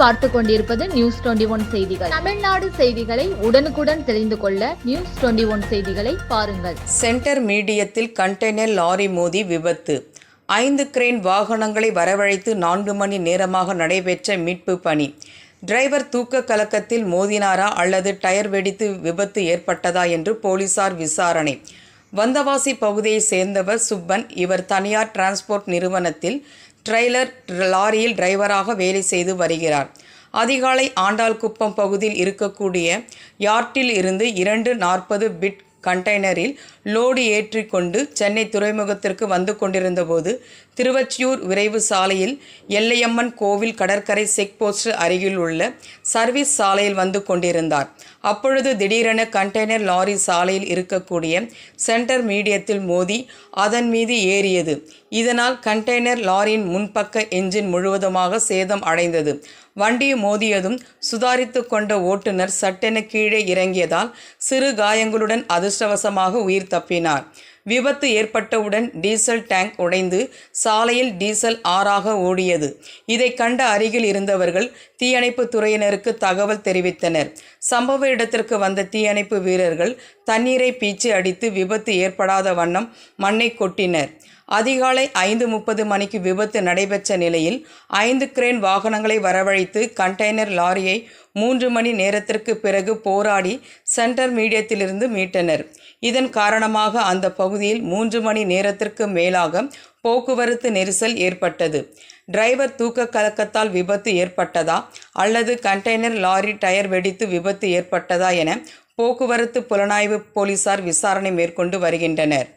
பார்த்து கொண்டிருப்பது news twenty one செய்திகள். தமிழ்நாடு செய்திகளை உடனுக்குடன் தெரிந்து கொள்ள நியூஸ் டுவெண்டி ஒன் செய்திகளை பாருங்கள். சென்டர் மீடியத்தில் கண்டெய்னர் லாரி மோதி விபத்து. ஐந்து கிரேன் வாகனங்களை வரவழைத்து நான்கு மணி நேரமாக நடைபெற்ற மீட்பு பணி. டிரைவர் தூக்க கலக்கத்தில் மோதினாரா அல்லது டயர் வெடித்து விபத்து ஏற்பட்டதா என்று போலீசார் விசாரணை. வந்தவாசி பகுதியைச் சேர்ந்தவர் சுப்பன் இவர் தனியார் டிரான்ஸ்போர்ட் நிறுவனத்தில் ட்ரெய்லர் லாரியில் டிரைவராக வேலை செய்து வருகிறார். அதிகாலை ஆண்டாள்குப்பம் பகுதியில் இருக்கக்கூடிய யார்ட்டில் இருந்து இரண்டு நாற்பது பிட் கண்டெய்னரில் லோடு ஏற்றிக்கொண்டு சென்னை துறைமுகத்திற்கு வந்து கொண்டிருந்தபோது திருவச்சியூர் விரைவு சாலையில் எல்லையம்மன் கோவில் கடற்கரை செக் போஸ்ட் அருகில் உள்ள சர்வீஸ் சாலையில் வந்து கொண்டிருந்தார். அப்பொழுது திடீரென கண்டெய்னர் லாரி சாலையில் இருக்கக்கூடிய சென்டர் மீடியத்தில் மோதி அதன் மீது ஏறியது. இதனால் கண்டெய்னர் லாரியின் முன்பக்க என்ஜின் முழுவதுமாக சேதம் அடைந்தது. வண்டி மோதியதும் சுதாரித்து கொண்ட ஓட்டுநர் சட்டென கீழே இறங்கியதால் சிறு காயங்களுடன் அதிர்ஷ்டவசமாக உயிர் தப்பினார். விபத்து ஏற்பட்டவுடன் டீசல் டேங்க் உடைந்து சாலையில் டீசல் ஆறாக ஓடியது. இதை கண்ட அருகில் இருந்தவர்கள் தீயணைப்பு துறையினருக்கு தகவல் தெரிவித்தனர். சம்பவ இடத்திற்கு வந்த தீயணைப்பு வீரர்கள் தண்ணீரை பீச்சி அடித்து விபத்து ஏற்படாத வண்ணம் மண்ணை கொட்டினர். அதிகாலை ஐந்து முப்பது மணிக்கு விபத்து நடைபெற்ற நிலையில் ஐந்து கிரேன் வாகனங்களை வரவழைத்து கண்டெய்னர் லாரியை மூன்று மணி நேரத்திற்கு பிறகு போராடி சென்டர் மீடியத்திலிருந்து மீட்டனர். இதன் காரணமாக அந்த பகுதியில் மூன்று மணி நேரத்திற்கு மேலாக போக்குவரத்து நெரிசல் ஏற்பட்டது. டிரைவர் தூக்க கலக்கத்தால் விபத்து ஏற்பட்டதா அல்லது கண்டெய்னர் லாரி டயர் வெடித்து விபத்து ஏற்பட்டதா என போக்குவரத்து புலனாய்வு போலீசார் விசாரணை மேற்கொண்டு வருகின்றனர்.